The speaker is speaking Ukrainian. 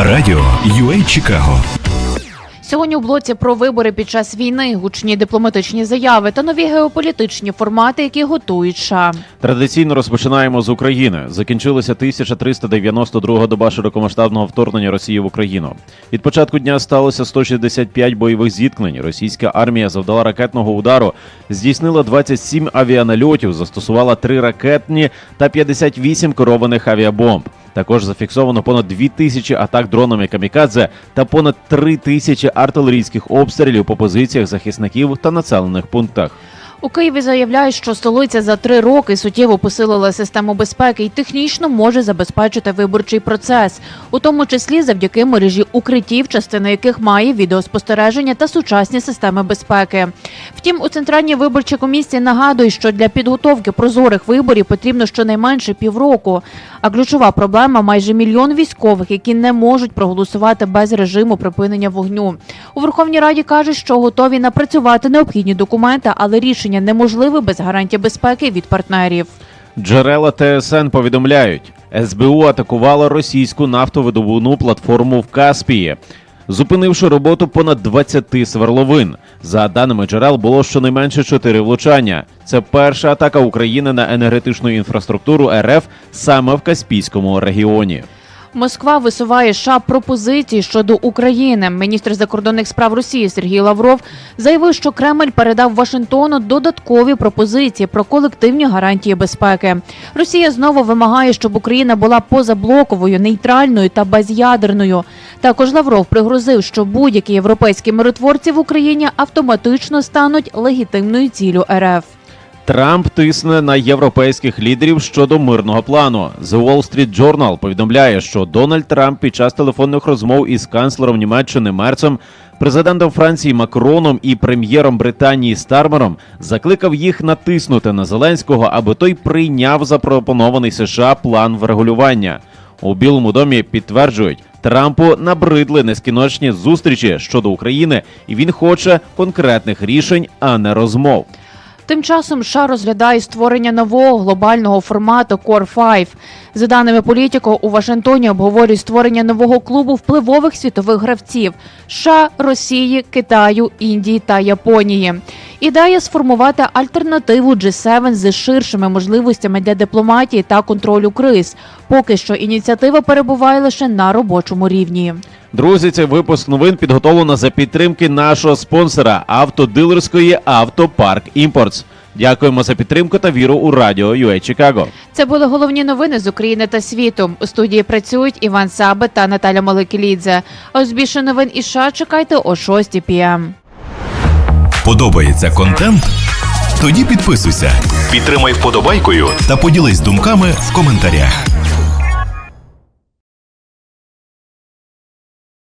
Радіо UA Чикаго Сьогодні у блоці про вибори під час війни, гучні дипломатичні заяви та нові геополітичні формати, які готують США. Традиційно розпочинаємо з України. Закінчилася 1392 доба широкомасштабного вторгнення Росії в Україну. Від початку дня сталося 165 бойових зіткнень. Російська армія завдала ракетного удару, здійснила 27 авіанальотів, застосувала 3 ракетні та 58 керованих авіабомб. Також зафіксовано понад 2 тисячі атак дронами камікадзе та понад 3 тисячі артилерійських обстрілів по позиціях захисників та населених пунктах. У Києві заявляють, що столиця за три роки суттєво посилила систему безпеки і технічно може забезпечити виборчий процес, у тому числі завдяки мережі укриттів, частина яких має відеоспостереження та сучасні системи безпеки. Втім, у центральній виборчій комісії нагадують, що для підготовки прозорих виборів потрібно щонайменше півроку. А ключова проблема майже мільйон військових, які не можуть проголосувати без режиму припинення вогню. У Верховній Раді кажуть, що готові напрацювати необхідні документи, але рішення неможливе без гарантій безпеки від партнерів. Джерела ТСН повідомляють, СБУ атакувала російську нафтовидобувну платформу в Каспії, зупинивши роботу понад 20 сверловин. За даними джерел, було щонайменше 4 влучання. Це перша атака України на енергетичну інфраструктуру РФ саме в Каспійському регіоні. Москва висуває США пропозиції щодо України. Міністр закордонних справ Росії Сергій Лавров заявив, що Кремль передав Вашингтону додаткові пропозиції про колективні гарантії безпеки. Росія знову вимагає, щоб Україна була позаблоковою, нейтральною та безядерною. Також Лавров пригрозив, що будь-які європейські миротворці в Україні автоматично стануть легітимною ціллю РФ. Трамп тисне на європейських лідерів щодо мирного плану. The Wall Street Journal повідомляє, що Дональд Трамп під час телефонних розмов із канцлером Німеччини Мерцем, президентом Франції Макроном і прем'єром Британії Стармером закликав їх натиснути на Зеленського, аби той прийняв запропонований США план врегулювання. У Білому домі підтверджують, Трампу набридли нескінченні зустрічі щодо України, і він хоче конкретних рішень, а не розмов. Тим часом США розглядає створення нового глобального формату Core 5. За даними політико, у Вашингтоні обговорюють створення нового клубу впливових світових гравців США, Росії, Китаю, Індії та Японії. Ідея сформувати альтернативу G7 з ширшими можливостями для дипломатії та контролю криз. Поки що ініціатива перебуває лише на робочому рівні. Друзі, цей випуск новин підготовлено за підтримки нашого спонсора автодилерської Автопарк Імпортс. Дякуємо за підтримку та віру у радіо UA Чикаго. Це були головні новини з України та світу. У студії працюють Іван Сабе та Наталя Маликілідзе. А ось більше новин і США чекайте о 6 пм. Подобається контент? Тоді підписуйся, підтримай вподобайкою та поділись думками в коментарях.